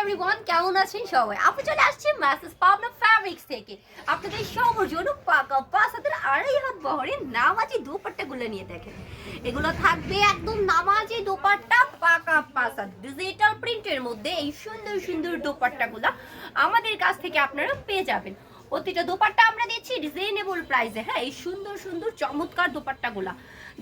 Everyone কেমন আছেন সবাই? আপনি চলে আসছি ম্যাসেজ পাবনা ফ্যাব্রিক্স থেকে। আপনাদের সবার জন্য পাকা পাঁচ হাতের আড়াই হাত বহরের নামাজি দোপাট্টাগুলো নিয়ে দেখেন। এগুলো থাকবে একদম নামাজি দোপাট্টা, পাকা পাঁচ হাত ডিজিটাল প্রিন্টের মধ্যে এই সুন্দর সুন্দর দোপাট্টাগুলো আমাদের কাছ থেকে আপনারা পেয়ে যাবেন। প্রতিটা দোপাট্টা আমরা দিচ্ছি রিজনেবল প্রাইসে হ্যাঁ এই সুন্দর সুন্দর চমৎকার দোপাট্টাগুলা।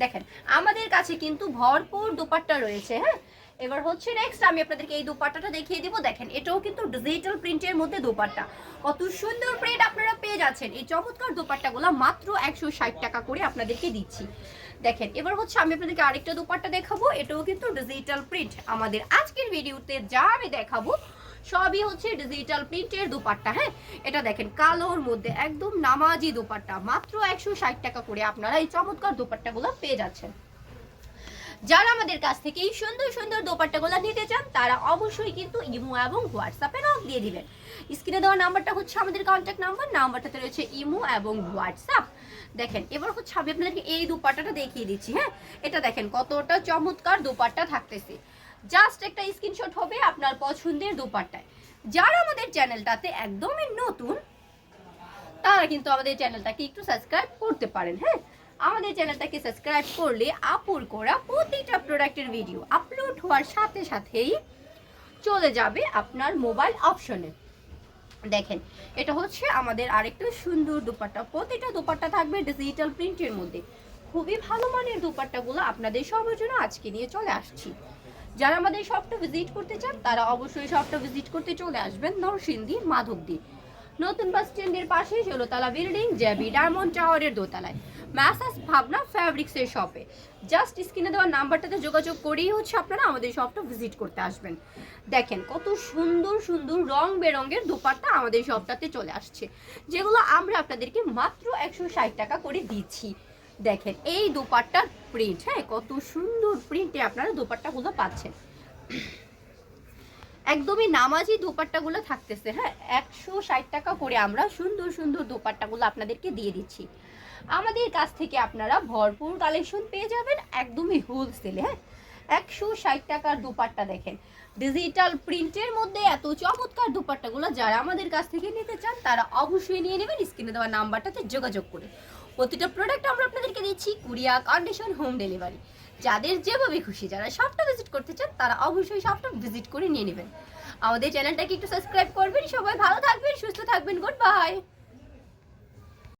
দেখেন, আমাদের কাছে কিন্তু ভরপুর দোপাট্টা রয়েছে হ্যাঁ? এবার হচ্ছে নেক্সট আমি আপনাদেরকে এই দোপাট্টাটা দেখিয়ে দিব। দেখেন, এটাও কিন্তু ডিজিটাল প্রিন্টের মধ্যে দোপাট্টা। কত সুন্দর প্রিন্ট আপনারা পেয়ে যাচ্ছেন। এই চমৎকার দোপাট্টাগুলো মাত্র একশো ষাট টাকা করে আপনাদেরকে দিচ্ছি। দেখেন, এবার হচ্ছে আমি আপনাদেরকে আরেকটা দোপাট্টা দেখাবো। এটাও কিন্তু ডিজিটাল প্রিন্ট আমাদের আজকের ভিডিওতে যা আমি দেখাবো, সবই হচ্ছে ডিজিটাল প্রিন্টের দোপাট্টা হ্যাঁ? এটা দেখেন, কালোর মধ্যে একদম নামাজি দোপাট্টা। মাত্র একশো ষাট টাকা করে আপনারা এই চমৎকার দোপাট্টাগুলো পেয়ে যাচ্ছেন। যারা আমাদের কাছ থেকে এই সুন্দর সুন্দর দোপাট্টাগুলো নিতে চান, তারা অবশ্যই কিন্তু ইমো এবং হোয়াটসঅ্যাপে নক দিয়ে দিবেন। স্ক্রিনে দেওয়া নাম্বারটা হচ্ছে আমাদের কন্ট্যাক্ট নাম্বার নাম্বারটাতে রয়েছে ইমো এবং হোয়াটসঅ্যাপ। দেখেন, এবার হচ্ছে আমি আপনাদেরকে এই দোপাট্টাটা দেখিয়ে দিচ্ছি হ্যাঁ? এটা দেখেন, কতটা চমৎকার দোপাট্টা থাকতেছে। জাস্ট একটা স্ক্রিনশট হবে আপনার পছন্দের দোপাট্টায়। যারা আমাদের চ্যানেলটাতে একদমই নতুন, তারা কিন্তু আমাদের চ্যানেলটাকে একটু সাবস্ক্রাইব করতে পারেন হ্যাঁ? আমাদের চ্যানেলটাকে সাবস্ক্রাইব করলে আপুর করা প্রতিটা প্রোডাক্টের ভিডিও আপলোড হওয়ার সাথে সাথেই চলে যাবে আপনার মোবাইল অপশনে। দেখেন, এটা হচ্ছে আমাদের আরেকটা সুন্দর দুপাট্টা। প্রতিটা দুপাট্টা থাকবে ডিজিটাল প্রিন্টের মধ্যে। খুবই ভালো মানের দুপাট্টাগুলো আপনাদের সবার জন্য আজকে নিয়ে চলে আসছি। যারা আমাদের শপটা ভিজিট করতে চান, তারা অবশ্যই শপটা ভিজিট করতে চলে আসবেন নরসিংদী মাধবদী। নতুন বাস স্ট্যান্ডের পাশে ষোলোতলা বিল্ডিং জেবি ডায়মন্ড টাওয়ারের দোতলায়। ম্যাসাজ ভাবনা ফ্যাব্রিক্সের শপে জাস্ট স্ক্রিনে দেওয়া নাম্বারটাতে যোগাযোগ করেই হচ্ছে আপনারা আমাদের শপটা ভিজিট করতে আসবেন। দেখেন, কত সুন্দর সুন্দর রং বেরঙের দোপাট্টা আমাদের শপটাতে চলে আসছে, যেগুলো আমরা আপনাদেরকে মাত্র একশো ষাট টাকা করে দিচ্ছি। দেখেন, এই দোপাট্টার প্রিন্ট হ্যাঁ কত সুন্দর প্রিন্টে আপনারা দোপাট্টাগুলো পাচ্ছেন। একদমই নামাজি দোপাট্টাগুলো থাকতেছে হ্যাঁ? একশো ষাট টাকা করে আমরা সুন্দর সুন্দর দোপাট্টাগুলো আপনাদেরকে দিয়ে দিচ্ছি। আমাদের কাছ থেকে আপনারা ভরপুর কালেকশন পেয়ে যাবেন, একদমই হোলসেলে হ্যাঁ? একশো ষাট টাকার দোপাট্টা দেখেন। ডিজিটাল প্রিন্টের মধ্যে এত চমৎকার দোপাট্টাগুলো, যারা আমাদের কাছ থেকে নিতে চান, তারা অবশ্যই নিয়ে নেবেন, স্ক্রিনে দেওয়া নাম্বারটাতে যোগাযোগ করে প্রতিটা প্রোডাক্ট আমরা আপনাদেরকে দিচ্ছি কুরিয়া কন্ডিশন হোম ডেলিভারি যাদের যেভাবে খুশি যারা সবটা ভিজিট করতে চান, তারা অবশ্যই সবটা ভিজিট করে নিয়ে নেবেন। আমাদের চ্যানেলটাকে একটু সাবস্ক্রাইব করবেন, সবাই ভালো থাকবেন, সুস্থ থাকবেন গুড বাই